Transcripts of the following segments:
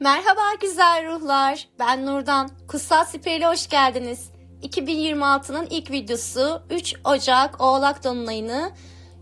Merhaba güzel ruhlar. Ben Nurdan. Kutsal Siperi'yle hoş geldiniz. 2026'nın ilk videosu 3 Ocak Oğlak Dolunay'ını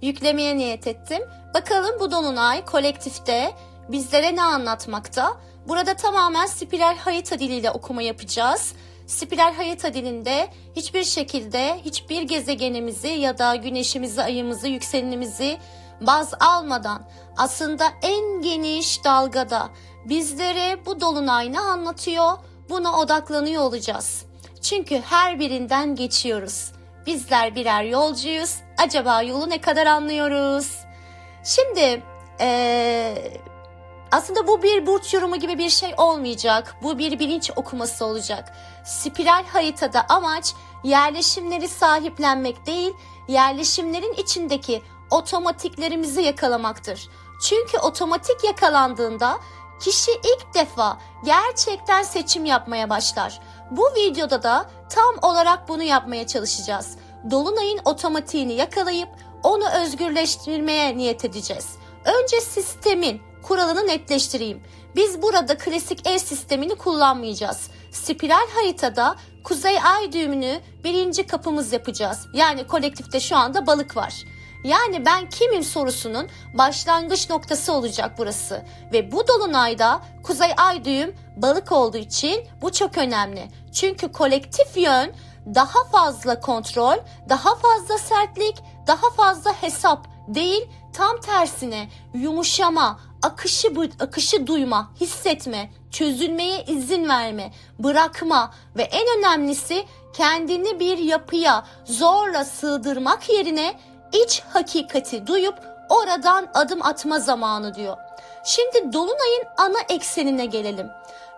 yüklemeye niyet ettim. Bakalım bu Dolunay kolektifte bizlere ne anlatmakta? Burada tamamen spiral harita diliyle okuma yapacağız. Spiral harita dilinde hiçbir şekilde hiçbir gezegenimizi ya da güneşimizi, ayımızı, yükselenimizi baz almadan aslında en geniş dalgada bizlere bu dolunay ne anlatıyor? Buna odaklanıyor olacağız. Çünkü her birinden geçiyoruz. Bizler birer yolcuyuz. Acaba yolu ne kadar anlıyoruz? Şimdi eee, aslında bu bir burç yorumu gibi bir şey olmayacak. Bu bir bilinç okuması olacak. Spiral haritada amaç yerleşimleri sahiplenmek değil, yerleşimlerin içindeki otomatiklerimizi yakalamaktır. Çünkü otomatik yakalandığında kişi ilk defa gerçekten seçim yapmaya başlar. Bu videoda da tam olarak bunu yapmaya çalışacağız. Dolunayın otomatiğini yakalayıp onu özgürleştirmeye niyet edeceğiz. Önce sistemin kuralını netleştireyim. Biz burada klasik ev sistemini kullanmayacağız. Spiral haritada kuzey ay düğümünü birinci kapımız yapacağız. Yani kolektifte şu anda balık var. Yani ben kimim sorusunun başlangıç noktası olacak burası. Ve bu dolunayda kuzey ay düğüm balık olduğu için bu çok önemli. Çünkü kolektif yön daha fazla kontrol, daha fazla sertlik, daha fazla hesap değil tam tersine yumuşama, akışı akışı duyma, hissetme, çözülmeye izin verme, bırakma ve en önemlisi kendini bir yapıya zorla sığdırmak yerine iç hakikati duyup oradan adım atma zamanı diyor. Şimdi dolunayın ana eksenine gelelim.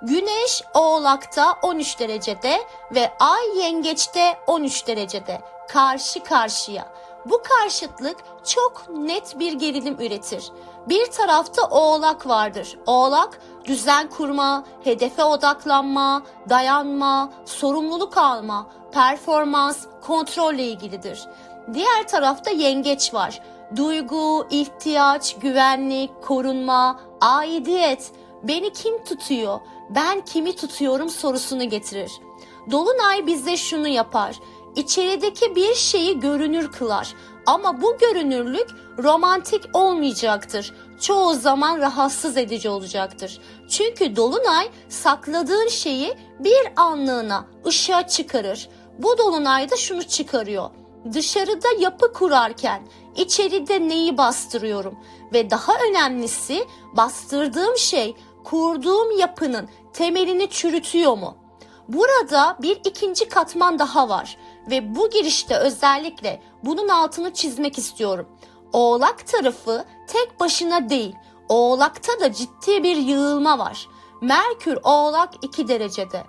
Güneş Oğlak'ta 13 derecede ve Ay Yengeç'te 13 derecede karşı karşıya. Bu karşıtlık çok net bir gerilim üretir. Bir tarafta Oğlak vardır. Oğlak düzen kurma, hedefe odaklanma, dayanma, sorumluluk alma, performans, kontrolle ilgilidir. Diğer tarafta yengeç var. Duygu, ihtiyaç, güvenlik, korunma, aidiyet. Beni kim tutuyor? Ben kimi tutuyorum sorusunu getirir. Dolunay bize şunu yapar. İçerideki bir şeyi görünür kılar. Ama bu görünürlük romantik olmayacaktır. Çoğu zaman rahatsız edici olacaktır. Çünkü dolunay sakladığın şeyi bir anlığına ışığa çıkarır. Bu dolunayda şunu çıkarıyor. Dışarıda yapı kurarken içeride neyi bastırıyorum ve daha önemlisi bastırdığım şey kurduğum yapının temelini çürütüyor mu? Burada bir ikinci katman daha var ve bu girişte özellikle bunun altını çizmek istiyorum. Oğlak tarafı tek başına değil. Oğlakta da ciddi bir yığılma var. Merkür Oğlak 2 derecede.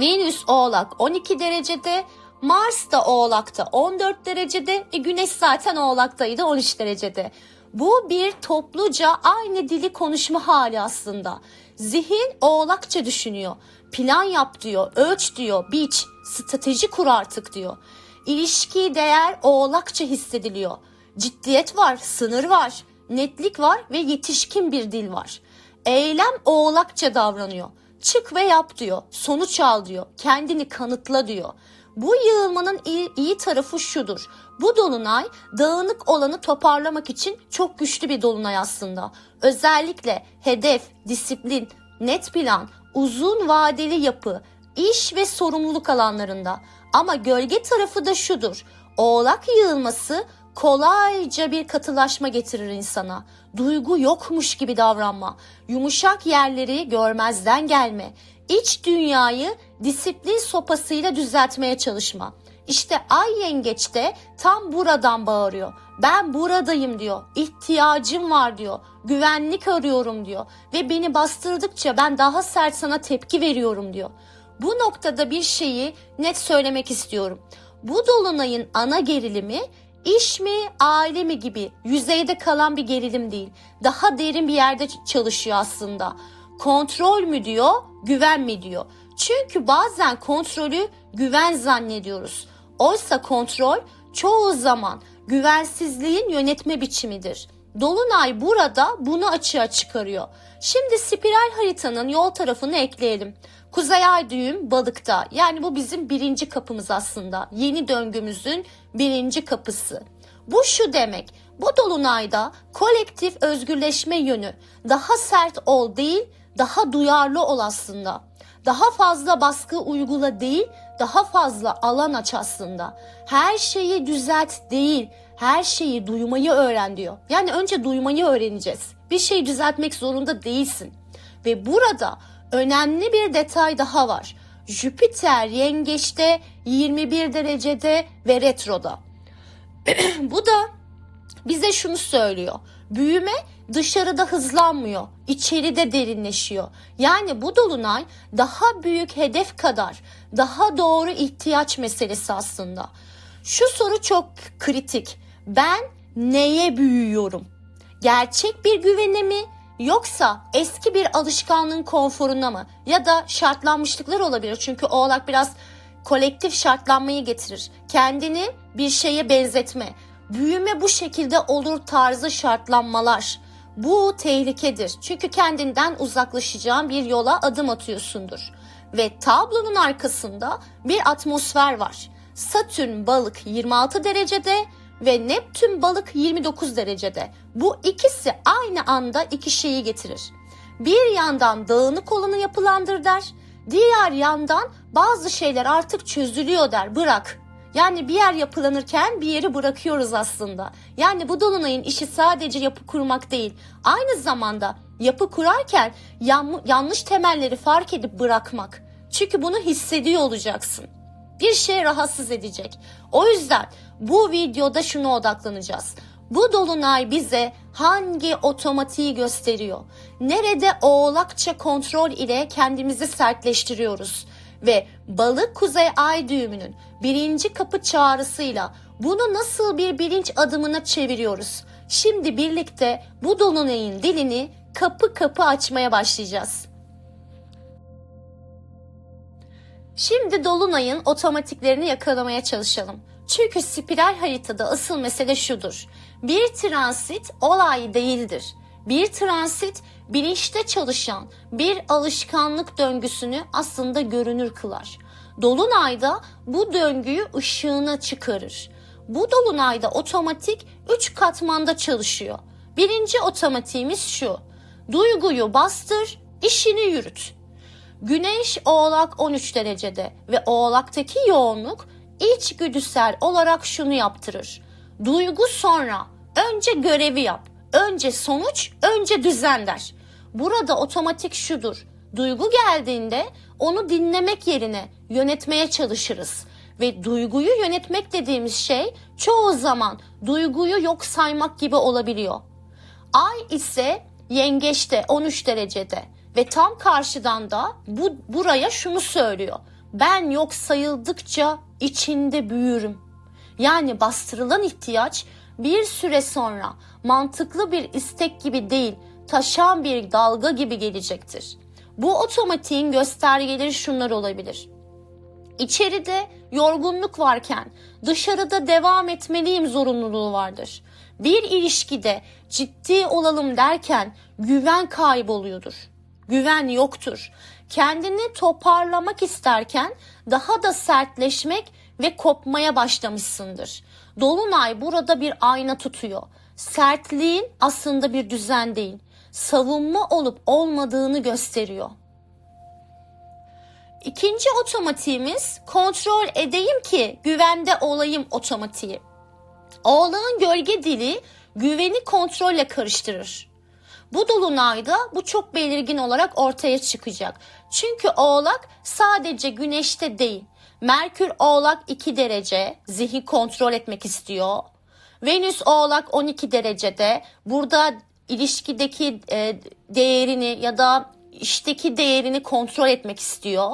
Venüs Oğlak 12 derecede, Mars da Oğlak'ta 14 derecede, e Güneş zaten Oğlak'taydı 13 derecede. Bu bir topluca aynı dili konuşma hali aslında. Zihin Oğlakça düşünüyor. Plan yap diyor, ölç diyor, biç, strateji kur artık diyor. İlişki değer Oğlakça hissediliyor. Ciddiyet var, sınır var, netlik var ve yetişkin bir dil var. Eylem Oğlakça davranıyor. Çık ve yap diyor. Sonuç al diyor. Kendini kanıtla diyor. Bu yığılmanın iyi, iyi tarafı şudur. Bu dolunay dağınık olanı toparlamak için çok güçlü bir dolunay aslında. Özellikle hedef, disiplin, net plan, uzun vadeli yapı, iş ve sorumluluk alanlarında. Ama gölge tarafı da şudur. Oğlak yığılması kolayca bir katılaşma getirir insana. Duygu yokmuş gibi davranma. Yumuşak yerleri görmezden gelme. İç dünyayı disiplin sopasıyla düzeltmeye çalışma. İşte ay yengeçte tam buradan bağırıyor. Ben buradayım diyor. İhtiyacım var diyor. Güvenlik arıyorum diyor. Ve beni bastırdıkça ben daha sert sana tepki veriyorum diyor. Bu noktada bir şeyi net söylemek istiyorum. Bu dolunayın ana gerilimi iş mi, aile mi gibi yüzeyde kalan bir gerilim değil. Daha derin bir yerde çalışıyor aslında. Kontrol mü diyor, güven mi diyor. Çünkü bazen kontrolü güven zannediyoruz. Oysa kontrol çoğu zaman güvensizliğin yönetme biçimidir. Dolunay burada bunu açığa çıkarıyor. Şimdi spiral haritanın yol tarafını ekleyelim. Kuzey ay düğüm balıkta. Yani bu bizim birinci kapımız aslında. Yeni döngümüzün birinci kapısı. Bu şu demek. Bu dolunayda kolektif özgürleşme yönü daha sert ol değil, daha duyarlı ol aslında. Daha fazla baskı uygula değil, daha fazla alan aç aslında. Her şeyi düzelt değil, her şeyi duymayı öğren diyor. Yani önce duymayı öğreneceğiz. Bir şeyi düzeltmek zorunda değilsin. Ve burada önemli bir detay daha var. Jüpiter yengeçte 21 derecede ve retroda. Bu da bize şunu söylüyor. Büyüme dışarıda hızlanmıyor, içeride derinleşiyor. Yani bu dolunay daha büyük hedef kadar daha doğru ihtiyaç meselesi aslında. Şu soru çok kritik. Ben neye büyüyorum? Gerçek bir güvene mi yoksa eski bir alışkanlığın konforuna mı? Ya da şartlanmışlıklar olabilir. Çünkü oğlak biraz kolektif şartlanmayı getirir. Kendini bir şeye benzetme. Büyüme bu şekilde olur tarzı şartlanmalar. Bu tehlikedir. Çünkü kendinden uzaklaşacağın bir yola adım atıyorsundur. Ve tablonun arkasında bir atmosfer var. Satürn balık 26 derecede ve Neptün balık 29 derecede. Bu ikisi aynı anda iki şeyi getirir. Bir yandan dağınık olanı yapılandır der. Diğer yandan bazı şeyler artık çözülüyor der. Bırak. Yani bir yer yapılanırken bir yeri bırakıyoruz aslında. Yani bu dolunayın işi sadece yapı kurmak değil. Aynı zamanda yapı kurarken yan- yanlış temelleri fark edip bırakmak. Çünkü bunu hissediyor olacaksın. Bir şey rahatsız edecek. O yüzden bu videoda şuna odaklanacağız. Bu dolunay bize hangi otomatiği gösteriyor? Nerede oğlakça kontrol ile kendimizi sertleştiriyoruz? Ve balık kuzey ay düğümünün birinci kapı çağrısıyla bunu nasıl bir bilinç adımına çeviriyoruz? Şimdi birlikte bu dolunayın dilini kapı kapı açmaya başlayacağız. Şimdi Dolunay'ın otomatiklerini yakalamaya çalışalım. Çünkü spiral haritada asıl mesele şudur. Bir transit olay değildir. Bir transit bilinçte çalışan bir alışkanlık döngüsünü aslında görünür kılar. Dolunayda bu döngüyü ışığına çıkarır. Bu dolunayda otomatik 3 katmanda çalışıyor. Birinci otomatiğimiz şu. Duyguyu bastır, işini yürüt. Güneş Oğlak 13 derecede ve Oğlak'taki yoğunluk içgüdüsel olarak şunu yaptırır. Duygu sonra, önce görevi yap, önce sonuç, önce düzen der. Burada otomatik şudur. Duygu geldiğinde onu dinlemek yerine yönetmeye çalışırız. Ve duyguyu yönetmek dediğimiz şey çoğu zaman duyguyu yok saymak gibi olabiliyor. Ay ise yengeçte 13 derecede ve tam karşıdan da bu buraya şunu söylüyor. Ben yok sayıldıkça içinde büyürüm. Yani bastırılan ihtiyaç bir süre sonra mantıklı bir istek gibi değil, taşan bir dalga gibi gelecektir. Bu otomatiğin göstergeleri şunlar olabilir. İçeride yorgunluk varken dışarıda devam etmeliyim zorunluluğu vardır. Bir ilişkide ciddi olalım derken güven kayboluyordur. Güven yoktur. Kendini toparlamak isterken daha da sertleşmek ve kopmaya başlamışsındır. Dolunay burada bir ayna tutuyor. Sertliğin aslında bir düzen değil, savunma olup olmadığını gösteriyor. İkinci otomatiğimiz kontrol edeyim ki güvende olayım otomatiği. Oğlağın gölge dili güveni kontrolle karıştırır. Bu dolunayda bu çok belirgin olarak ortaya çıkacak. Çünkü oğlak sadece güneşte değil. Merkür oğlak 2 derece zihin kontrol etmek istiyor. Venüs oğlak 12 derecede. Burada ilişkideki e, değerini ya da işteki değerini kontrol etmek istiyor.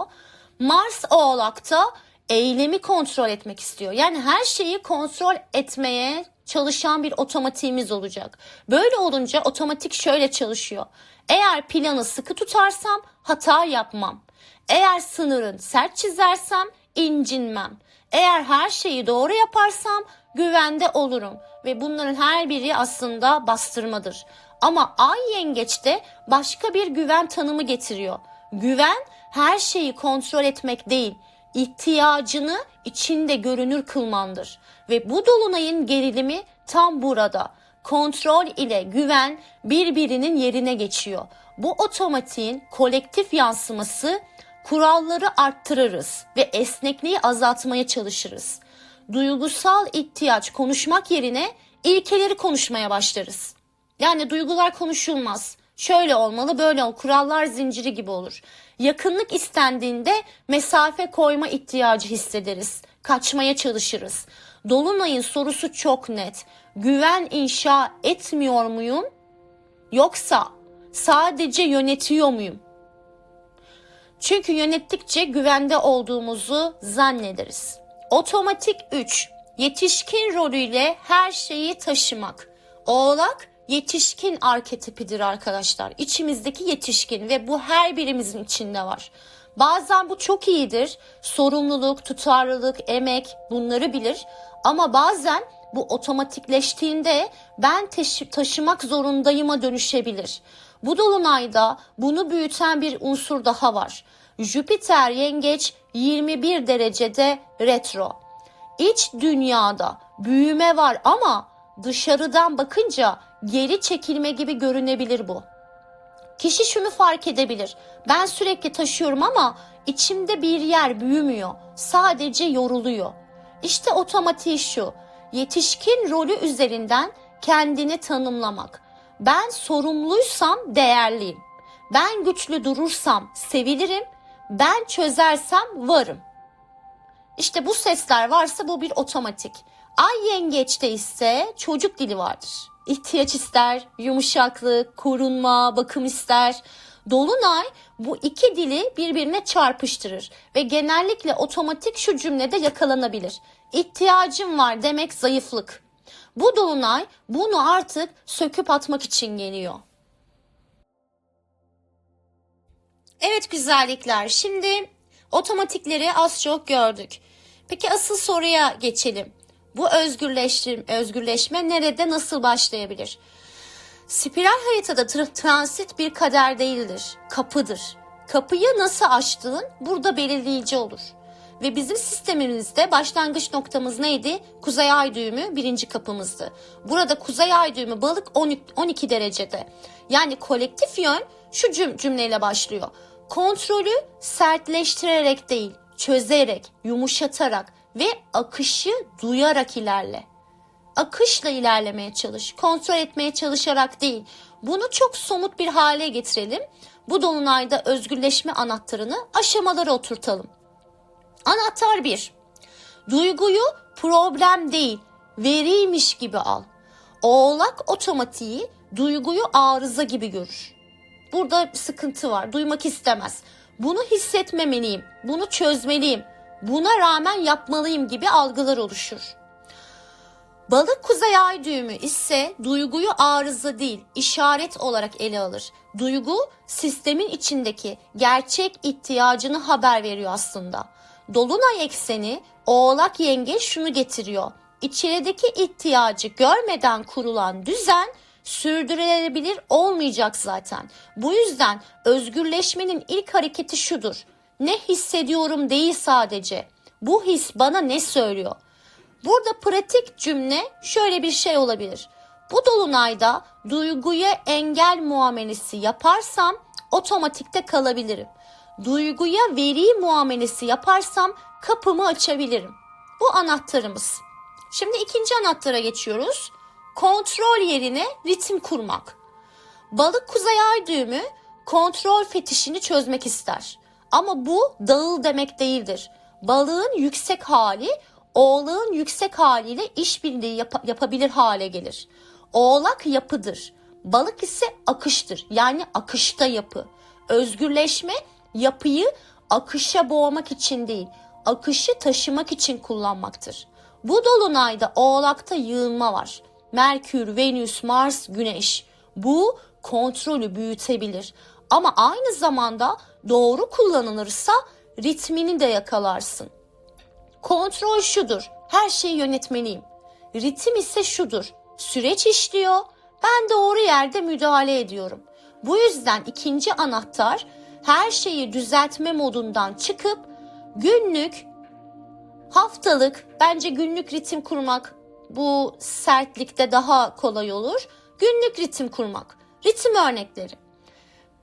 Mars oğlakta eylemi kontrol etmek istiyor. Yani her şeyi kontrol etmeye çalışan bir otomatiğimiz olacak. Böyle olunca otomatik şöyle çalışıyor. Eğer planı sıkı tutarsam hata yapmam. Eğer sınırın sert çizersem incinmem. Eğer her şeyi doğru yaparsam güvende olurum ve bunların her biri aslında bastırmadır. Ama ay yengeçte başka bir güven tanımı getiriyor. Güven her şeyi kontrol etmek değil, ihtiyacını içinde görünür kılmandır. Ve bu dolunayın gerilimi tam burada. Kontrol ile güven birbirinin yerine geçiyor. Bu otomatiğin kolektif yansıması kuralları arttırırız ve esnekliği azaltmaya çalışırız. Duygusal ihtiyaç konuşmak yerine ilkeleri konuşmaya başlarız. Yani duygular konuşulmaz. Şöyle olmalı, böyle ol. Kurallar zinciri gibi olur. Yakınlık istendiğinde mesafe koyma ihtiyacı hissederiz. Kaçmaya çalışırız. Dolunay'ın sorusu çok net. Güven inşa etmiyor muyum? Yoksa sadece yönetiyor muyum? Çünkü yönettikçe güvende olduğumuzu zannederiz. Otomatik 3. Yetişkin rolüyle her şeyi taşımak. Oğlak yetişkin arketipidir arkadaşlar. İçimizdeki yetişkin ve bu her birimizin içinde var. Bazen bu çok iyidir. Sorumluluk, tutarlılık, emek bunları bilir. Ama bazen bu otomatikleştiğinde ben taşı- taşımak zorundayıma dönüşebilir. Bu dolunayda bunu büyüten bir unsur daha var. Jüpiter yengeç 21 derecede retro. İç dünyada büyüme var ama dışarıdan bakınca geri çekilme gibi görünebilir bu. Kişi şunu fark edebilir. Ben sürekli taşıyorum ama içimde bir yer büyümüyor. Sadece yoruluyor. İşte otomatiği şu. Yetişkin rolü üzerinden kendini tanımlamak. Ben sorumluysam değerliyim. Ben güçlü durursam sevilirim. Ben çözersem varım. İşte bu sesler varsa bu bir otomatik. Ay yengeçte ise çocuk dili vardır. İhtiyaç ister, yumuşaklık, korunma, bakım ister. Dolunay bu iki dili birbirine çarpıştırır ve genellikle otomatik şu cümlede yakalanabilir. İhtiyacım var demek zayıflık. Bu dolunay bunu artık söküp atmak için geliyor. Evet güzellikler. Şimdi otomatikleri az çok gördük. Peki asıl soruya geçelim. Bu özgürleştim, özgürleşme nerede nasıl başlayabilir? Spiral haritada tra- transit bir kader değildir, kapıdır. Kapıyı nasıl açtığın burada belirleyici olur. Ve bizim sistemimizde başlangıç noktamız neydi? Kuzey ay düğümü birinci kapımızdı. Burada kuzey ay düğümü balık 12, 12 derecede. Yani kolektif yön şu cüm- cümleyle başlıyor. Kontrolü sertleştirerek değil, çözerek, yumuşatarak ve akışı duyarak ilerle. Akışla ilerlemeye çalış, kontrol etmeye çalışarak değil. Bunu çok somut bir hale getirelim. Bu dolunayda özgürleşme anahtarını aşamalara oturtalım. Anahtar 1. Duyguyu problem değil, veriymiş gibi al. Oğlak otomatiği duyguyu arıza gibi görür. Burada bir sıkıntı var. Duymak istemez. Bunu hissetmemeliyim. Bunu çözmeliyim. Buna rağmen yapmalıyım gibi algılar oluşur. Balık kuzey ay düğümü ise duyguyu arıza değil, işaret olarak ele alır. Duygu sistemin içindeki gerçek ihtiyacını haber veriyor aslında. Dolunay ekseni Oğlak Yengeç şunu getiriyor. İçerideki ihtiyacı görmeden kurulan düzen sürdürülebilir olmayacak zaten. Bu yüzden özgürleşmenin ilk hareketi şudur. Ne hissediyorum değil sadece. Bu his bana ne söylüyor? Burada pratik cümle şöyle bir şey olabilir. Bu dolunayda duyguya engel muamelesi yaparsam otomatikte kalabilirim. Duyguya veri muamelesi yaparsam kapımı açabilirim. Bu anahtarımız. Şimdi ikinci anahtara geçiyoruz. Kontrol yerine ritim kurmak. Balık kuzey ay düğümü kontrol fetişini çözmek ister. Ama bu dağıl demek değildir. Balığın yüksek hali oğlağın yüksek haliyle işbirliği yap- yapabilir hale gelir. Oğlak yapıdır. Balık ise akıştır. Yani akışta yapı. Özgürleşme yapıyı akışa boğmak için değil, akışı taşımak için kullanmaktır. Bu dolunayda Oğlak'ta yığılma var. Merkür, Venüs, Mars, Güneş. Bu kontrolü büyütebilir. Ama aynı zamanda doğru kullanılırsa ritmini de yakalarsın. Kontrol şudur. Her şeyi yönetmeliyim. Ritim ise şudur. Süreç işliyor. Ben doğru yerde müdahale ediyorum. Bu yüzden ikinci anahtar her şeyi düzeltme modundan çıkıp günlük, haftalık, bence günlük ritim kurmak bu sertlikte daha kolay olur. Günlük ritim kurmak. Ritim örnekleri.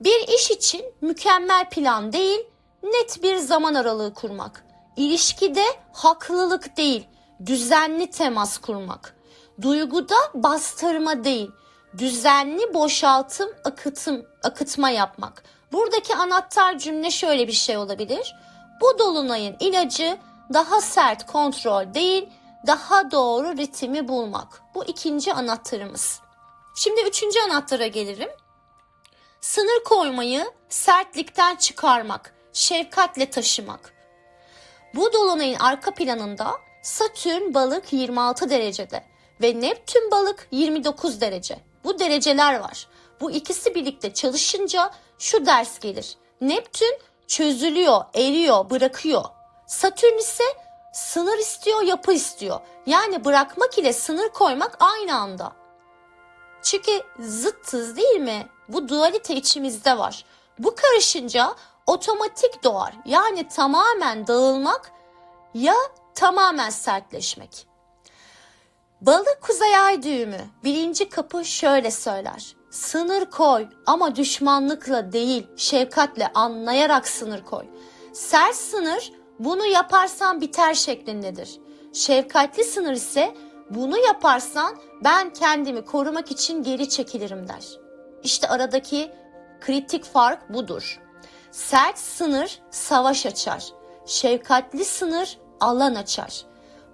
Bir iş için mükemmel plan değil, net bir zaman aralığı kurmak. İlişkide haklılık değil, düzenli temas kurmak. Duyguda bastırma değil, düzenli boşaltım, akıtım, akıtma yapmak. Buradaki anahtar cümle şöyle bir şey olabilir. Bu dolunayın ilacı daha sert kontrol değil, daha doğru ritmi bulmak. Bu ikinci anahtarımız. Şimdi üçüncü anahtara gelirim. Sınır koymayı sertlikten çıkarmak, şefkatle taşımak. Bu dolunayın arka planında Satürn balık 26 derecede ve Neptün balık 29 derece. Bu dereceler var. Bu ikisi birlikte çalışınca şu ders gelir. Neptün çözülüyor, eriyor, bırakıyor. Satürn ise sınır istiyor, yapı istiyor. Yani bırakmak ile sınır koymak aynı anda. Çünkü zıttız değil mi? Bu dualite içimizde var. Bu karışınca otomatik doğar. Yani tamamen dağılmak ya tamamen sertleşmek. Balık kuzey ay düğümü birinci kapı şöyle söyler. Sınır koy ama düşmanlıkla değil şefkatle anlayarak sınır koy. Sert sınır bunu yaparsan biter şeklindedir. Şefkatli sınır ise bunu yaparsan ben kendimi korumak için geri çekilirim der. İşte aradaki kritik fark budur. Sert sınır savaş açar. Şefkatli sınır alan açar.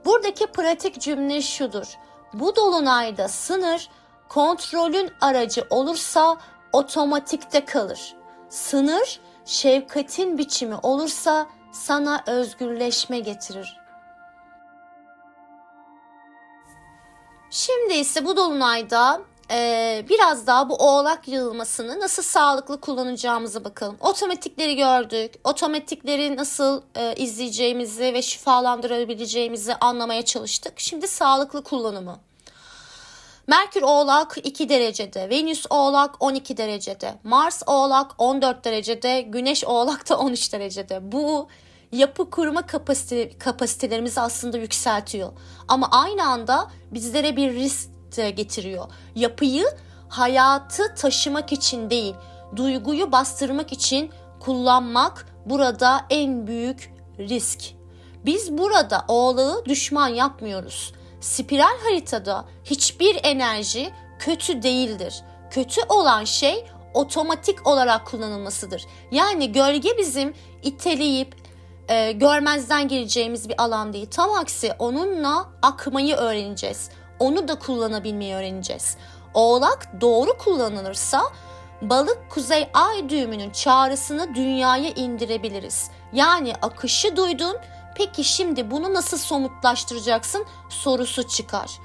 Buradaki pratik cümle şudur. Bu dolunayda sınır kontrolün aracı olursa otomatikte kalır. Sınır şefkatin biçimi olursa sana özgürleşme getirir. Şimdi ise bu dolunayda e, biraz daha bu oğlak yığılmasını nasıl sağlıklı kullanacağımıza bakalım. Otomatikleri gördük. Otomatikleri nasıl e, izleyeceğimizi ve şifalandırabileceğimizi anlamaya çalıştık. Şimdi sağlıklı kullanımı. Merkür Oğlak 2 derecede, Venüs Oğlak 12 derecede, Mars Oğlak 14 derecede, Güneş Oğlak da 13 derecede. Bu yapı kurma kapasite, kapasitelerimizi aslında yükseltiyor. Ama aynı anda bizlere bir risk de getiriyor. Yapıyı hayatı taşımak için değil, duyguyu bastırmak için kullanmak burada en büyük risk. Biz burada oğlağı düşman yapmıyoruz. Spiral haritada hiçbir enerji kötü değildir. Kötü olan şey otomatik olarak kullanılmasıdır. Yani gölge bizim iteleyip e, görmezden geleceğimiz bir alan değil. Tam aksi onunla akmayı öğreneceğiz. Onu da kullanabilmeyi öğreneceğiz. Oğlak doğru kullanılırsa balık kuzey ay düğümünün çağrısını dünyaya indirebiliriz. Yani akışı duydun peki şimdi bunu nasıl somutlaştıracaksın sorusu çıkar.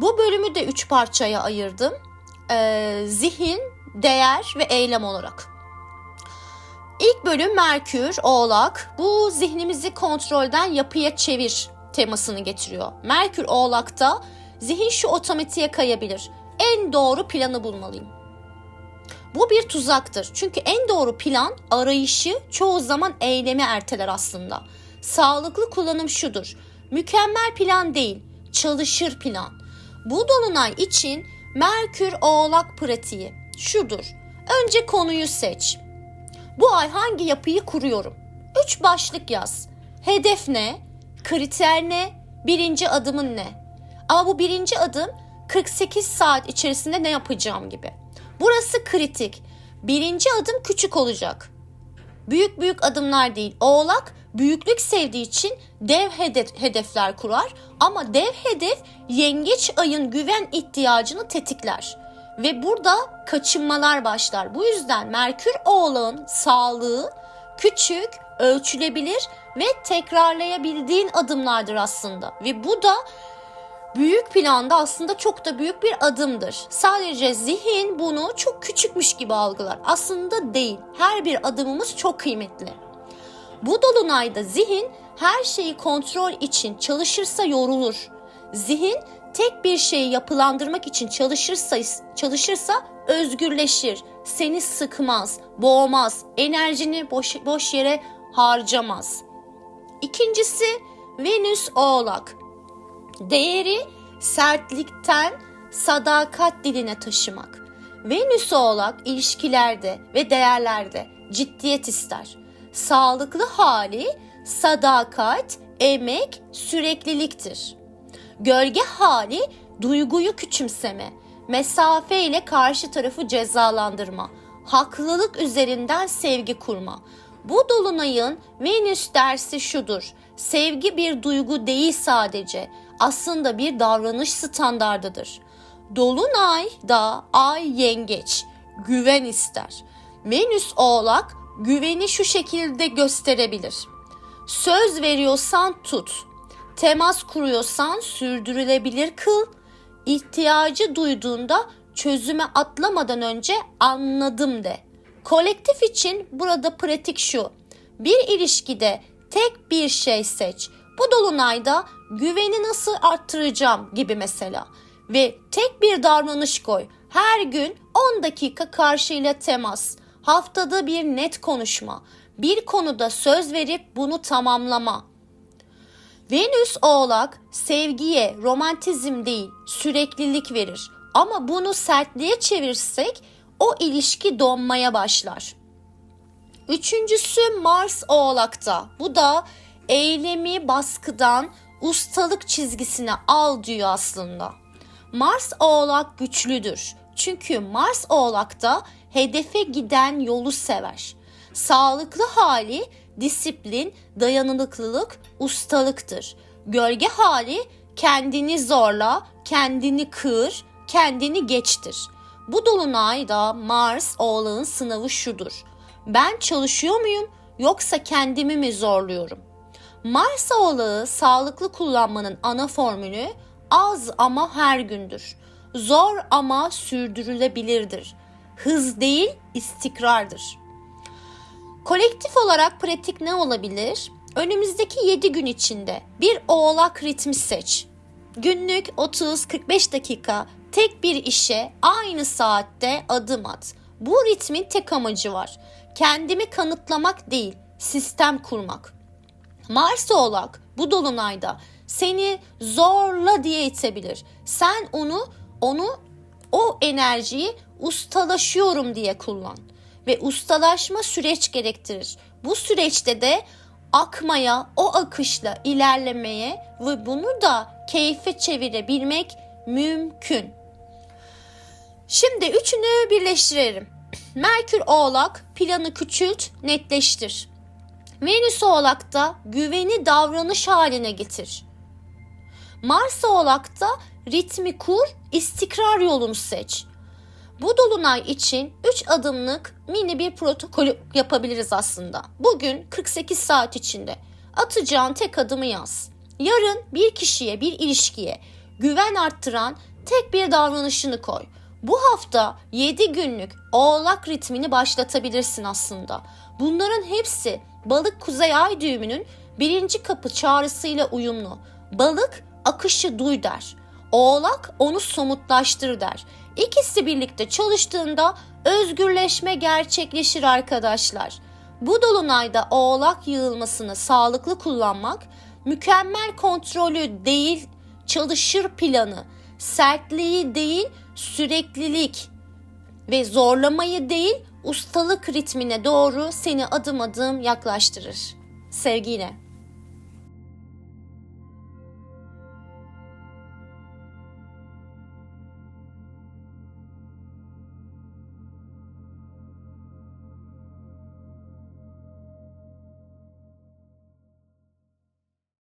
Bu bölümü de üç parçaya ayırdım. Ee, zihin, değer ve eylem olarak. İlk bölüm Merkür, Oğlak. Bu zihnimizi kontrolden yapıya çevir temasını getiriyor. Merkür Oğlak'ta zihin şu otomatiğe kayabilir. En doğru planı bulmalıyım. Bu bir tuzaktır. Çünkü en doğru plan arayışı çoğu zaman eylemi erteler aslında. Sağlıklı kullanım şudur. Mükemmel plan değil, çalışır plan. Bu dolunay için Merkür Oğlak pratiği şudur. Önce konuyu seç. Bu ay hangi yapıyı kuruyorum? Üç başlık yaz. Hedef ne? Kriter ne? Birinci adımın ne? Ama bu birinci adım 48 saat içerisinde ne yapacağım gibi. Burası kritik. Birinci adım küçük olacak. Büyük büyük adımlar değil. Oğlak büyüklük sevdiği için dev hedef, hedefler kurar ama dev hedef yengeç ayın güven ihtiyacını tetikler ve burada kaçınmalar başlar. Bu yüzden Merkür Oğlağın sağlığı küçük, ölçülebilir ve tekrarlayabildiğin adımlardır aslında. Ve bu da büyük planda aslında çok da büyük bir adımdır. Sadece zihin bunu çok küçükmüş gibi algılar. Aslında değil. Her bir adımımız çok kıymetli. Bu dolunayda zihin her şeyi kontrol için çalışırsa yorulur. Zihin tek bir şeyi yapılandırmak için çalışırsa çalışırsa özgürleşir. Seni sıkmaz, boğmaz, enerjini boş, boş yere harcamaz. İkincisi Venüs Oğlak. Değeri sertlikten sadakat diline taşımak. Venüs Oğlak ilişkilerde ve değerlerde ciddiyet ister. Sağlıklı hali sadakat, emek, sürekliliktir. Gölge hali duyguyu küçümseme, mesafe ile karşı tarafı cezalandırma, haklılık üzerinden sevgi kurma. Bu dolunayın Venüs dersi şudur. Sevgi bir duygu değil sadece. Aslında bir davranış standardıdır. Dolunay da ay yengeç, güven ister. Venüs oğlak güveni şu şekilde gösterebilir. Söz veriyorsan tut. Temas kuruyorsan sürdürülebilir kıl. İhtiyacı duyduğunda çözüme atlamadan önce anladım de. Kolektif için burada pratik şu. Bir ilişkide tek bir şey seç. Bu dolunayda güveni nasıl arttıracağım gibi mesela. Ve tek bir davranış koy. Her gün 10 dakika karşıyla temas. Haftada bir net konuşma. Bir konuda söz verip bunu tamamlama. Venüs Oğlak sevgiye romantizm değil süreklilik verir. Ama bunu sertliğe çevirirsek o ilişki donmaya başlar. Üçüncüsü Mars Oğlak'ta. Bu da eylemi baskıdan ustalık çizgisine al diyor aslında. Mars Oğlak güçlüdür. Çünkü Mars Oğlak'ta hedefe giden yolu sever. Sağlıklı hali disiplin, dayanıklılık, ustalıktır. Gölge hali kendini zorla, kendini kır, kendini geçtir. Bu dolunayda Mars oğlağın sınavı şudur. Ben çalışıyor muyum yoksa kendimi mi zorluyorum? Mars oğlağı sağlıklı kullanmanın ana formülü az ama her gündür. Zor ama sürdürülebilirdir. Hız değil istikrardır. Kolektif olarak pratik ne olabilir? Önümüzdeki 7 gün içinde bir oğlak ritmi seç. Günlük 30-45 dakika tek bir işe aynı saatte adım at. Bu ritmin tek amacı var. Kendimi kanıtlamak değil, sistem kurmak. Mars oğlak bu dolunayda seni zorla diye itebilir. Sen onu onu o enerjiyi ustalaşıyorum diye kullan ve ustalaşma süreç gerektirir. Bu süreçte de akmaya, o akışla ilerlemeye ve bunu da keyfe çevirebilmek mümkün. Şimdi üçünü birleştirelim. Merkür Oğlak planı küçült, netleştir. Venüs Oğlak'ta güveni davranış haline getir. Mars Oğlak'ta ritmi kur, istikrar yolunu seç. Bu dolunay için 3 adımlık mini bir protokol yapabiliriz aslında. Bugün 48 saat içinde atacağın tek adımı yaz. Yarın bir kişiye, bir ilişkiye güven arttıran tek bir davranışını koy. Bu hafta 7 günlük oğlak ritmini başlatabilirsin aslında. Bunların hepsi balık kuzey ay düğümünün birinci kapı çağrısıyla uyumlu. Balık akışı duy der. Oğlak onu somutlaştır der. İkisi birlikte çalıştığında özgürleşme gerçekleşir arkadaşlar. Bu dolunayda oğlak yığılmasını sağlıklı kullanmak, mükemmel kontrolü değil, çalışır planı, sertliği değil, süreklilik ve zorlamayı değil, ustalık ritmine doğru seni adım adım yaklaştırır. Sevgiyle.